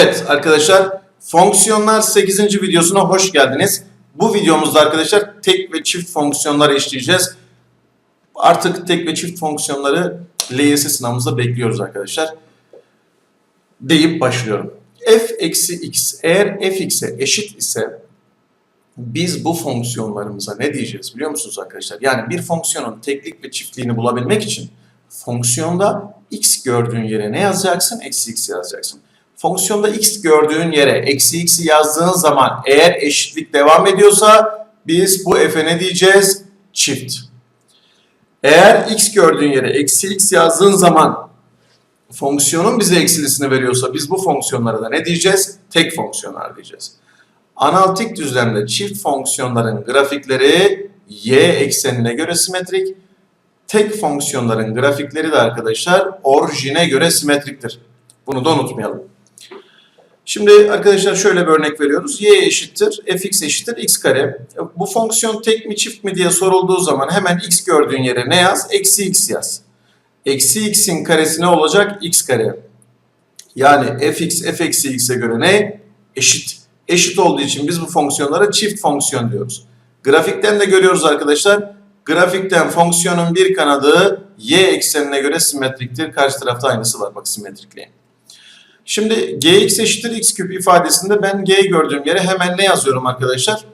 Evet arkadaşlar fonksiyonlar 8. videosuna hoş geldiniz. Bu videomuzda arkadaşlar tek ve çift fonksiyonları işleyeceğiz. Artık tek ve çift fonksiyonları LYS sınavımızda bekliyoruz arkadaşlar. Deyip başlıyorum. f eksi x eğer fx'e eşit ise biz bu fonksiyonlarımıza ne diyeceğiz biliyor musunuz arkadaşlar? Yani bir fonksiyonun teklik ve çiftliğini bulabilmek için fonksiyonda x gördüğün yere ne yazacaksın? Eksi x yazacaksın. Fonksiyonda x gördüğün yere eksi x'i yazdığın zaman eğer eşitlik devam ediyorsa biz bu f'e ne diyeceğiz? Çift. Eğer x gördüğün yere eksi x yazdığın zaman fonksiyonun bize eksilisini veriyorsa biz bu fonksiyonlara da ne diyeceğiz? Tek fonksiyonlar diyeceğiz. Analitik düzlemde çift fonksiyonların grafikleri y eksenine göre simetrik. Tek fonksiyonların grafikleri de arkadaşlar orijine göre simetriktir. Bunu da unutmayalım. Şimdi arkadaşlar şöyle bir örnek veriyoruz. y eşittir, fx eşittir x kare. Bu fonksiyon tek mi çift mi diye sorulduğu zaman hemen x gördüğün yere ne yaz? Eksi x yaz. Eksi x'in karesi ne olacak? x kare. Yani fx f eksi x'e göre ne? Eşit. Eşit olduğu için biz bu fonksiyonlara çift fonksiyon diyoruz. Grafikten de görüyoruz arkadaşlar. Grafikten fonksiyonun bir kanadı y eksenine göre simetriktir. Karşı tarafta aynısı var bak simetrikliğin. Şimdi gx eşittir x küp ifadesinde ben g gördüğüm yere hemen ne yazıyorum arkadaşlar?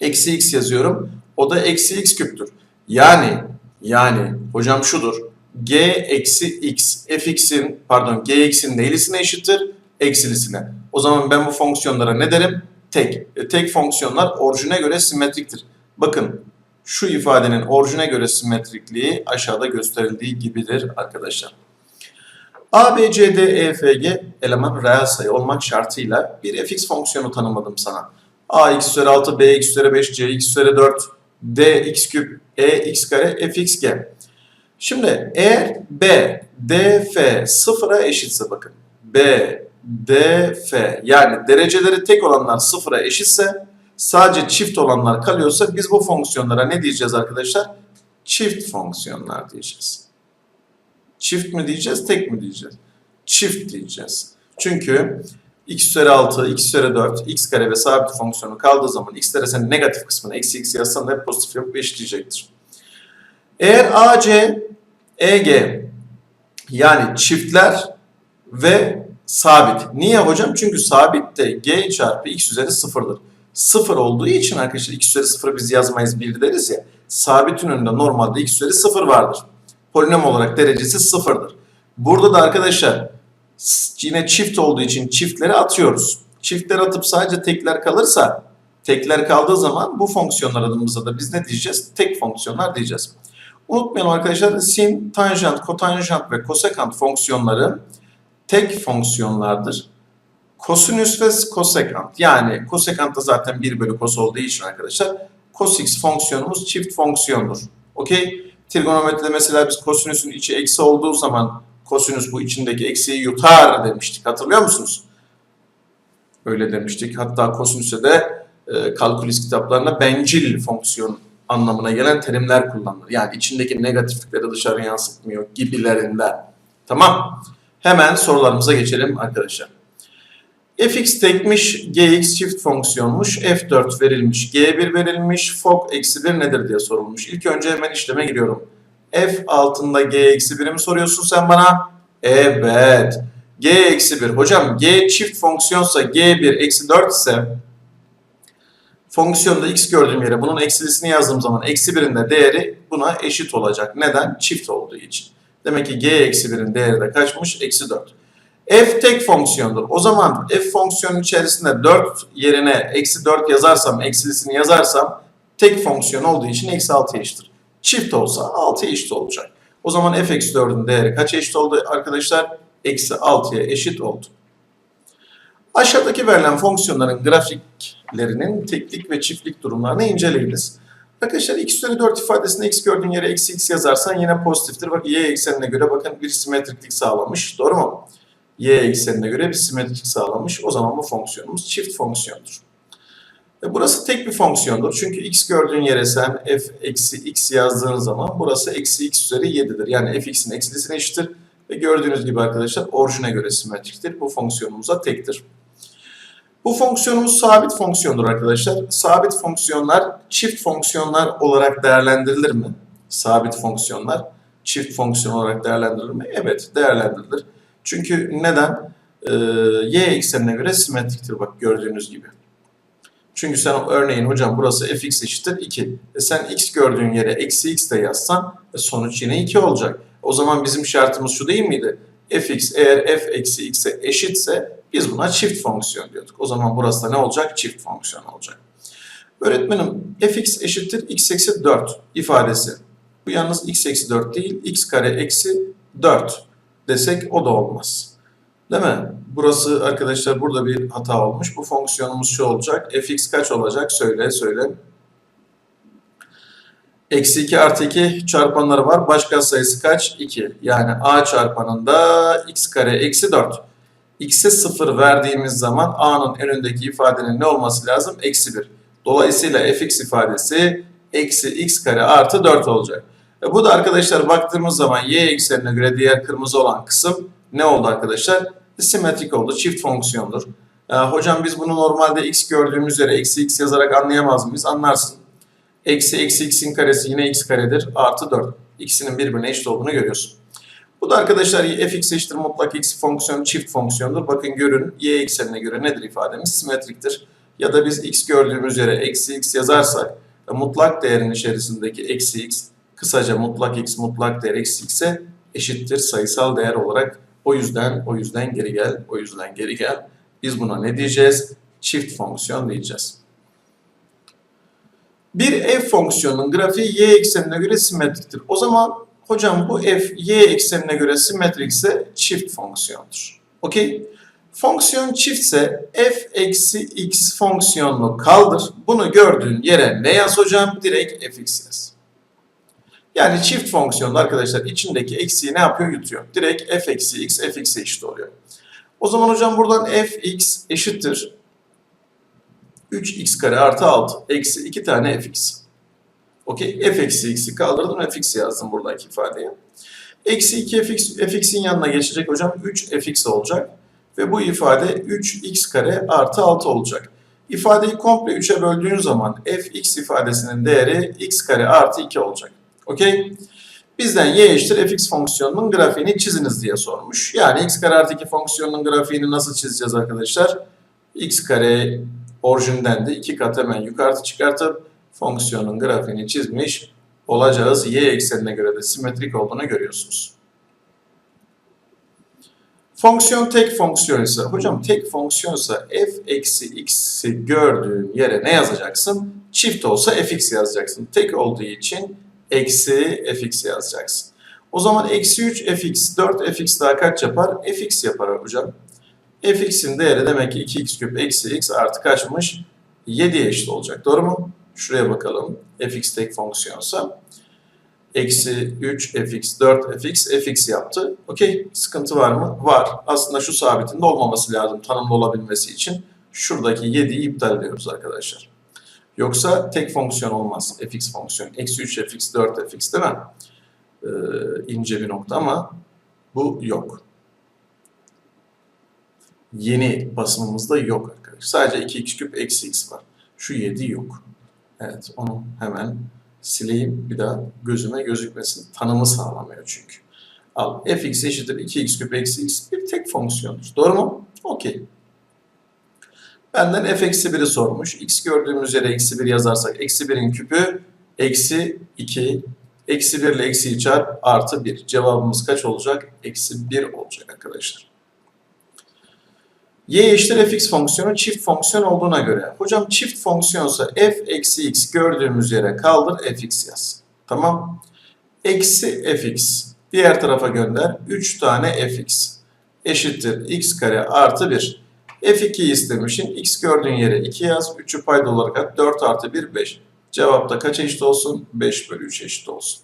Eksi x yazıyorum. O da eksi x küptür. Yani yani hocam şudur. g eksi x fx'in pardon gx'in neylisine eşittir? Eksilisine. O zaman ben bu fonksiyonlara ne derim? Tek. E, tek fonksiyonlar orijine göre simetriktir. Bakın şu ifadenin orijine göre simetrikliği aşağıda gösterildiği gibidir arkadaşlar. A, B, C, D, E, F, G eleman reel sayı olmak şartıyla bir fx fonksiyonu tanımadım sana. A x üzeri 6, B x üzeri 5, C x üzeri 4, D x küp, E x kare, f x g. Şimdi eğer B, D, F sıfıra eşitse bakın. B, D, F yani dereceleri tek olanlar sıfıra eşitse sadece çift olanlar kalıyorsa biz bu fonksiyonlara ne diyeceğiz arkadaşlar? Çift fonksiyonlar diyeceğiz. Çift mi diyeceğiz, tek mi diyeceğiz? Çift diyeceğiz. Çünkü x üzeri 6, x üzeri 4, x kare ve sabit fonksiyonu kaldığı zaman x'lere sen negatif kısmına eksi x yazsan da hep pozitif yapıp eşitleyecektir. Eğer AC, EG yani çiftler ve sabit. Niye hocam? Çünkü sabitte g çarpı x üzeri sıfırdır. Sıfır olduğu için arkadaşlar x üzeri sıfırı biz yazmayız bir deriz ya. Sabitin önünde normalde x üzeri sıfır vardır polinom olarak derecesi sıfırdır. Burada da arkadaşlar yine çift olduğu için çiftleri atıyoruz. Çiftleri atıp sadece tekler kalırsa tekler kaldığı zaman bu fonksiyonlar adımıza da biz ne diyeceğiz? Tek fonksiyonlar diyeceğiz. Unutmayalım arkadaşlar sin, tanjant, kotanjant ve kosekant fonksiyonları tek fonksiyonlardır. Kosinüs ve kosekant yani kosekant da zaten 1 bölü kos olduğu için arkadaşlar cos x fonksiyonumuz çift fonksiyondur. Okey? Trigonometride mesela biz kosinüsün içi eksi olduğu zaman kosinüs bu içindeki eksiği yutar demiştik. Hatırlıyor musunuz? Öyle demiştik. Hatta kosinüse de e, kalkülüs kitaplarında bencil fonksiyon anlamına gelen terimler kullanılır. Yani içindeki negatiflikleri dışarı yansıtmıyor gibilerinden. Tamam. Hemen sorularımıza geçelim arkadaşlar. Fx tekmiş, gx çift fonksiyonmuş, f4 verilmiş, g1 verilmiş, fok eksi 1 nedir diye sorulmuş. İlk önce hemen işleme giriyorum. f altında g eksi 1'i mi soruyorsun sen bana? Evet. g eksi 1. Hocam g çift fonksiyonsa g1 eksi 4 ise fonksiyonda x gördüğüm yere bunun eksilisini yazdığım zaman eksi 1'in de değeri buna eşit olacak. Neden? Çift olduğu için. Demek ki g eksi 1'in değeri de kaçmış? Eksi 4. f tek fonksiyondur. O zaman f fonksiyonun içerisinde 4 yerine eksi 4 yazarsam, eksilisini yazarsam tek fonksiyon olduğu için eksi 6 eşittir. Çift olsa 6 eşit olacak. O zaman f eksi 4'ün değeri kaç eşit oldu arkadaşlar? Eksi 6'ya eşit oldu. Aşağıdaki verilen fonksiyonların grafiklerinin teklik ve çiftlik durumlarını inceleyiniz. Arkadaşlar x üzeri 4 ifadesinde x gördüğün yere eksi x yazarsan yine pozitiftir. Bak y eksenine göre bakın bir simetriklik sağlamış. Doğru mu? Y eksenine göre bir simetriklik sağlamış. O zaman bu fonksiyonumuz çift fonksiyondur. E burası tek bir fonksiyondur. Çünkü x gördüğün yere sen f eksi x yazdığın zaman burası eksi x üzeri 7'dir. Yani fx'in eksilisine eşittir Ve gördüğünüz gibi arkadaşlar orijine göre simetriktir. Bu fonksiyonumuza tektir. Bu fonksiyonumuz sabit fonksiyondur arkadaşlar. Sabit fonksiyonlar çift fonksiyonlar olarak değerlendirilir mi? Sabit fonksiyonlar çift fonksiyon olarak değerlendirilir mi? Evet değerlendirilir. Çünkü neden? Ee, y eksenine göre simetriktir bak gördüğünüz gibi. Çünkü sen örneğin hocam burası fx eşittir 2. E sen x gördüğün yere eksi x de yazsan e sonuç yine 2 olacak. O zaman bizim şartımız şu değil miydi? fx eğer f eksi x'e eşitse biz buna çift fonksiyon diyorduk. O zaman burası da ne olacak? Çift fonksiyon olacak. Öğretmenim fx eşittir x eksi 4 ifadesi. Bu yalnız x eksi 4 değil, x kare eksi 4 desek o da olmaz. Değil mi? Burası arkadaşlar burada bir hata olmuş. Bu fonksiyonumuz şu olacak. fx kaç olacak? Söyle, söyle. Eksi 2 artı 2 çarpanları var. Başka sayısı kaç? 2. Yani a çarpanında x kare eksi 4. x'e 0 verdiğimiz zaman a'nın önündeki ifadenin ne olması lazım? Eksi 1. Dolayısıyla fx ifadesi eksi x kare artı 4 olacak. E bu da arkadaşlar baktığımız zaman y eksenine göre diğer kırmızı olan kısım ne oldu arkadaşlar? Simetrik oldu. Çift fonksiyondur. E, hocam biz bunu normalde x gördüğümüz yere eksi x yazarak anlayamaz mıyız? Anlarsın. Eksi eksi x'in karesi yine x karedir. Artı 4. İkisinin birbirine eşit olduğunu görüyorsun. Bu da arkadaşlar fx eşittir mutlak x fonksiyon çift fonksiyondur. Bakın görün y eksenine göre nedir ifademiz? Simetriktir. Ya da biz x gördüğümüz yere eksi x yazarsak e, mutlak değerin içerisindeki eksi x kısaca mutlak x mutlak değer eksi x'e eşittir sayısal değer olarak o yüzden o yüzden geri gel o yüzden geri gel. Biz buna ne diyeceğiz? Çift fonksiyon diyeceğiz. Bir f fonksiyonunun grafiği y eksenine göre simetriktir. O zaman hocam bu f y eksenine göre simetrikse çift fonksiyondur. Okey? Fonksiyon çiftse f eksi x fonksiyonunu kaldır. Bunu gördüğün yere ne yaz hocam? Direkt fx yaz. Yani çift fonksiyonda arkadaşlar içindeki eksiği ne yapıyor? Yutuyor. Direkt f eksi x fx'e eşit oluyor. O zaman hocam buradan fx eşittir 3x kare artı 6 eksi 2 tane fx. Okey. f eksi x'i kaldırdım fx yazdım buradaki ifadeye. Eksi 2 fx, fx'in yanına geçecek hocam 3 fx olacak. Ve bu ifade 3x kare artı 6 olacak. İfadeyi komple 3'e böldüğün zaman fx ifadesinin değeri x kare artı 2 olacak. Okey? Bizden y eşittir fx fonksiyonunun grafiğini çiziniz diye sormuş. Yani x kare artı 2 fonksiyonunun grafiğini nasıl çizeceğiz arkadaşlar? x kare orijinden de 2 kat hemen yukarı çıkartıp fonksiyonun grafiğini çizmiş olacağız. Y eksenine göre de simetrik olduğunu görüyorsunuz. Fonksiyon tek fonksiyon ise, hocam tek fonksiyonsa f eksi x'i gördüğün yere ne yazacaksın? Çift olsa fx yazacaksın. Tek olduğu için eksi fx yazacaksın. O zaman eksi 3 fx, 4 fx daha kaç yapar? fx yapar hocam. fx'in değeri demek ki 2x küp eksi x artı kaçmış? 7'ye eşit olacak. Doğru mu? Şuraya bakalım. fx tek fonksiyonsa. Eksi 3 fx, 4 fx, fx yaptı. Okey. Sıkıntı var mı? Var. Aslında şu sabitin de olmaması lazım tanımlı olabilmesi için. Şuradaki 7'yi iptal ediyoruz arkadaşlar. Yoksa tek fonksiyon olmaz. fx fonksiyon. Eksi 3 fx, 4 fx değil mi? Ee, ince bir nokta ama bu yok. Yeni basımımızda yok arkadaşlar. Sadece 2x küp eksi x var. Şu 7 yok. Evet onu hemen sileyim bir daha gözüme gözükmesin. Tanımı sağlamıyor çünkü. Al fx eşittir 2x küp eksi x bir tek fonksiyondur. Doğru mu? Okey. Benden f eksi 1'i sormuş. x gördüğümüz yere eksi 1 yazarsak eksi 1'in küpü eksi 2 eksi 1 ile eksiyi çarp artı 1. Cevabımız kaç olacak? Eksi 1 olacak arkadaşlar. y eşittir fx fonksiyonu çift fonksiyon olduğuna göre. Hocam çift fonksiyonsa f eksi x gördüğümüz yere kaldır fx yaz. Tamam. Eksi fx diğer tarafa gönder. 3 tane fx eşittir x kare artı 1. F2'yi istemişsin. X gördüğün yere 2 yaz. 3'ü payda olarak at. 4 artı 1 5. Cevapta kaç eşit olsun? 5 bölü 3 eşit olsun.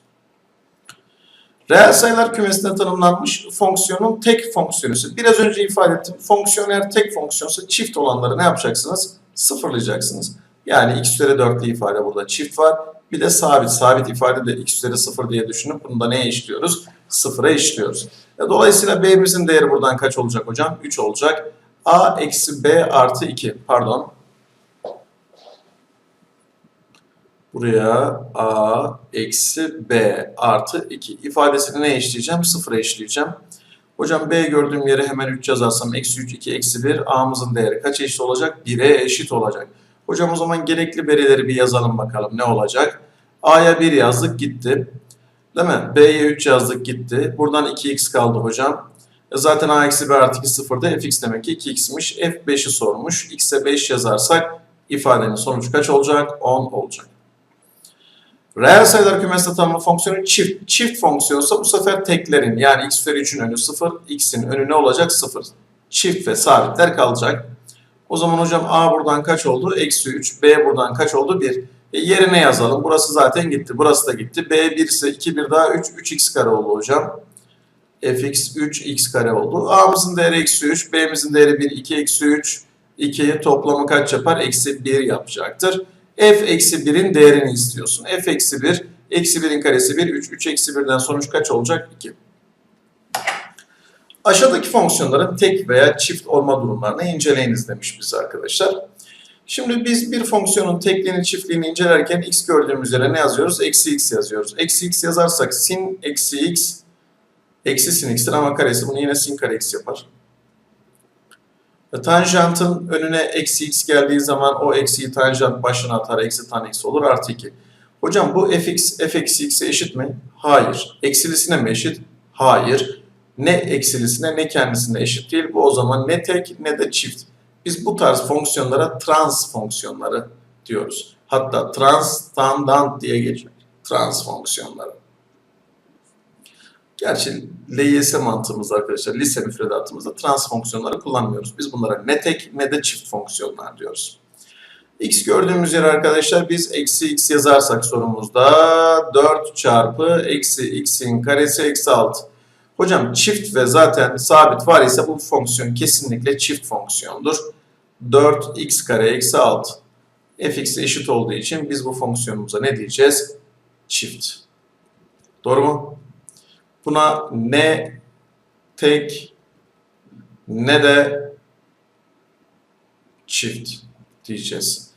Reel sayılar kümesinde tanımlanmış fonksiyonun tek fonksiyonusu. Biraz önce ifade ettim. Fonksiyon eğer tek fonksiyonsa çift olanları ne yapacaksınız? Sıfırlayacaksınız. Yani x üzeri 4'lü ifade burada çift var. Bir de sabit. Sabit ifade de x üzeri 0 diye düşünüp bunu da neye eşliyoruz? sıfıra eşitliyoruz. E, Dolayısıyla B'mizin değeri buradan kaç olacak hocam? 3 olacak. A eksi B artı 2. Pardon. Buraya A eksi B artı 2 ifadesini ne eşleyeceğim? Sıfıra eşleyeceğim. Hocam B gördüğüm yere hemen 3 yazarsam eksi 3, 2, eksi 1. A'mızın değeri kaç eşit olacak? 1'e eşit olacak. Hocam o zaman gerekli verileri bir yazalım bakalım ne olacak? A'ya 1 yazdık gitti. Değil mi? B'ye 3 yazdık gitti. Buradan 2x kaldı hocam. Zaten A eksi B artı 2 sıfırda fx demek ki 2x'miş. F5'i sormuş. X'e 5 yazarsak ifadenin sonucu kaç olacak? 10 olacak. Reel sayılar kümesi tanımlı fonksiyonu çift. Çift fonksiyonsa bu sefer teklerin yani x üzeri 3'ün önü 0, x'in önü ne olacak? 0. Çift ve sabitler kalacak. O zaman hocam a buradan kaç oldu? Eksi 3. b buradan kaç oldu? 1. E yerine yazalım. Burası zaten gitti. Burası da gitti. b 1 ise 2 1 daha 3. 3x kare oldu hocam. Fx 3x kare oldu. a'mızın değeri eksi 3. b'mizin değeri 1. 2 eksi 3. 2 toplamı kaç yapar? Eksi 1 yapacaktır f eksi 1'in değerini istiyorsun. f eksi 1, eksi 1'in karesi 1, 3, 3 eksi 1'den sonuç kaç olacak? 2. Aşağıdaki fonksiyonların tek veya çift olma durumlarını inceleyiniz demiş bize arkadaşlar. Şimdi biz bir fonksiyonun tekliğini çiftliğini incelerken x gördüğümüz yere ne yazıyoruz? Eksi x yazıyoruz. Eksi x yazarsak sin eksi x eksi sin x'tir ama karesi bunu yine sin kare x yapar. Tanjantın önüne eksi x geldiği zaman o eksiyi tanjant başına atar. Eksi tan eksi olur artı 2. Hocam bu fx f eksi x'e eşit mi? Hayır. Eksilisine mi eşit? Hayır. Ne eksilisine ne kendisine eşit değil. Bu o zaman ne tek ne de çift. Biz bu tarz fonksiyonlara trans fonksiyonları diyoruz. Hatta transtandant diye geçiyor. Trans fonksiyonları. Gerçi LYS mantığımızda arkadaşlar lise müfredatımızda trans fonksiyonları kullanmıyoruz. Biz bunlara ne tek ne de çift fonksiyonlar diyoruz. X gördüğümüz yere arkadaşlar biz eksi x yazarsak sorumuzda 4 çarpı eksi x'in karesi eksi 6. Hocam çift ve zaten sabit var ise bu fonksiyon kesinlikle çift fonksiyondur. 4x kare eksi 6 fx'e eşit olduğu için biz bu fonksiyonumuza ne diyeceğiz? Çift. Doğru mu? Buna ne tek ne de çift diyeceğiz.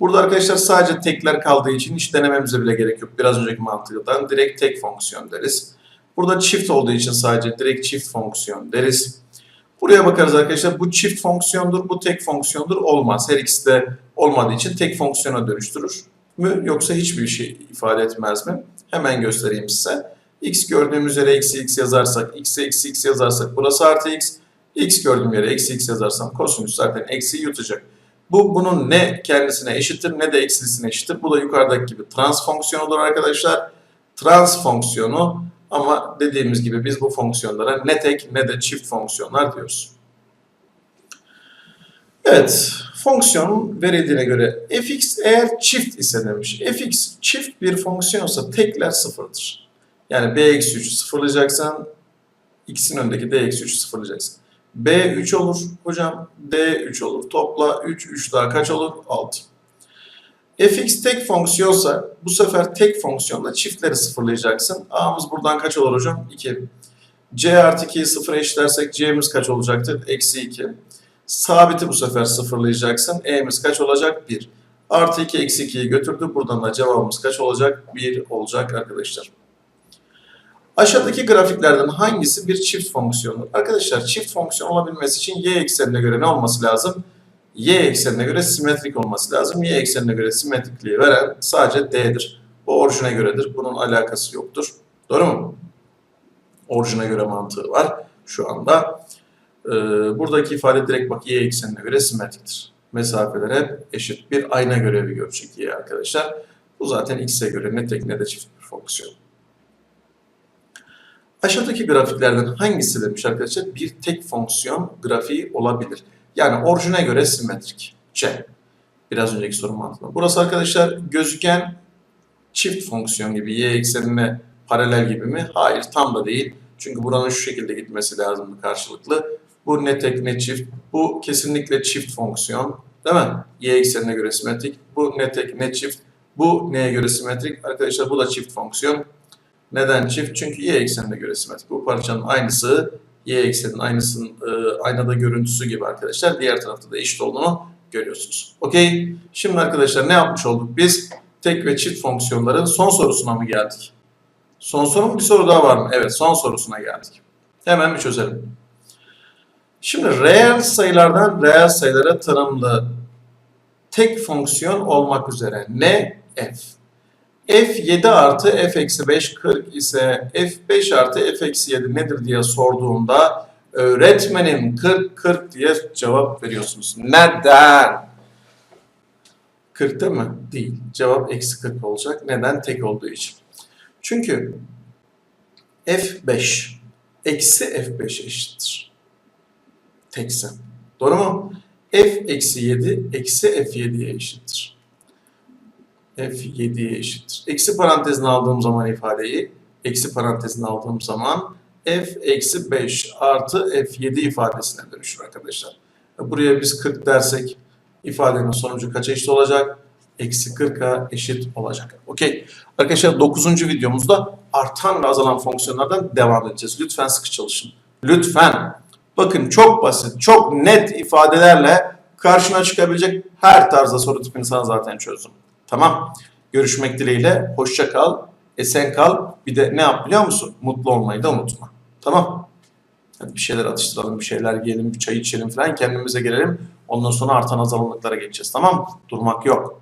Burada arkadaşlar sadece tekler kaldığı için hiç denememize bile gerek yok. Biraz önceki mantıktan direkt tek fonksiyon deriz. Burada çift olduğu için sadece direkt çift fonksiyon deriz. Buraya bakarız arkadaşlar. Bu çift fonksiyondur, bu tek fonksiyondur. Olmaz. Her ikisi de olmadığı için tek fonksiyona dönüştürür mü yoksa hiçbir şey ifade etmez mi? Hemen göstereyim size x gördüğümüz yere eksi x yazarsak, x'e eksi x yazarsak burası artı x. x gördüğüm yere eksi x yazarsam kosinüs zaten eksi yutacak. Bu bunun ne kendisine eşittir ne de eksilisine eşittir. Bu da yukarıdaki gibi trans fonksiyonudur arkadaşlar. Trans fonksiyonu ama dediğimiz gibi biz bu fonksiyonlara ne tek ne de çift fonksiyonlar diyoruz. Evet, fonksiyon verildiğine göre fx eğer çift ise demiş. fx çift bir fonksiyonsa tekler sıfırdır. Yani b eksi 3'ü sıfırlayacaksan x'in önündeki d eksi 3'ü sıfırlayacaksın. b 3 olur hocam. d 3 olur. Topla 3, 3 daha kaç olur? 6. fx tek fonksiyonsa bu sefer tek fonksiyonla çiftleri sıfırlayacaksın. a'mız buradan kaç olur hocam? 2. c artı 2'yi sıfıra eşitlersek c'miz kaç olacaktır? Eksi 2. Sabiti bu sefer sıfırlayacaksın. e'miz kaç olacak? 1. Artı 2 eksi 2'yi götürdü. Buradan da cevabımız kaç olacak? 1 olacak arkadaşlar. Aşağıdaki grafiklerden hangisi bir çift fonksiyondur? Arkadaşlar çift fonksiyon olabilmesi için y eksenine göre ne olması lazım? Y eksenine göre simetrik olması lazım. Y eksenine göre simetrikliği veren sadece D'dir. Bu orijine göredir. Bunun alakası yoktur. Doğru mu? Orijine göre mantığı var şu anda. Ee, buradaki ifade direkt bak y eksenine göre simetriktir. Mesafeler hep eşit bir ayna görevi görecek y arkadaşlar. Bu zaten x'e göre ne tek ne de çift bir fonksiyon. Aşağıdaki grafiklerden hangisi demiş arkadaşlar? Bir tek fonksiyon grafiği olabilir. Yani orijine göre simetrik. C. Biraz önceki sorun mantığında. Burası arkadaşlar gözüken çift fonksiyon gibi. Y eksenine paralel gibi mi? Hayır tam da değil. Çünkü buranın şu şekilde gitmesi lazım karşılıklı. Bu ne tek ne çift. Bu kesinlikle çift fonksiyon. Değil mi? Y eksenine göre simetrik. Bu ne tek ne çift. Bu neye göre simetrik? Arkadaşlar bu da çift fonksiyon. Neden çift? Çünkü y eksenine göre simetrik. Bu parçanın aynısı y eksenin aynısının e, aynada görüntüsü gibi arkadaşlar. Diğer tarafta da eşit olduğunu görüyorsunuz. Okey. Şimdi arkadaşlar ne yapmış olduk biz? Tek ve çift fonksiyonların son sorusuna mı geldik? Son soru mu? Bir soru daha var mı? Evet son sorusuna geldik. Hemen bir çözelim. Şimdi reel sayılardan reel sayılara tanımlı tek fonksiyon olmak üzere ne? F. F 7 artı F eksi 5 40 ise F 5 artı F eksi 7 nedir diye sorduğunda öğretmenim 40 40 diye cevap veriyorsunuz. Neden? 40 değil mi? Değil. Cevap eksi 40 olacak. Neden? Tek olduğu için. Çünkü F5 eksi F5 eşittir. Tekse. Doğru mu? F eksi 7 eksi F7'ye eşittir. F7'ye eşittir. Eksi parantezine aldığım zaman ifadeyi, eksi parantezine aldığım zaman F eksi 5 artı F7 ifadesine dönüşür arkadaşlar. Buraya biz 40 dersek ifadenin sonucu kaça eşit olacak? Eksi 40'a eşit olacak. Okey. Arkadaşlar 9. videomuzda artan ve azalan fonksiyonlardan devam edeceğiz. Lütfen sıkı çalışın. Lütfen. Bakın çok basit, çok net ifadelerle karşına çıkabilecek her tarzda soru tipini sana zaten çözdüm. Tamam. Görüşmek dileğiyle. Hoşça kal. Esen kal. Bir de ne yap biliyor musun? Mutlu olmayı da unutma. Tamam. Hadi bir şeyler atıştıralım, bir şeyler yiyelim, bir çay içelim falan kendimize gelelim. Ondan sonra artan azalanlıklara geçeceğiz. Tamam? Durmak yok.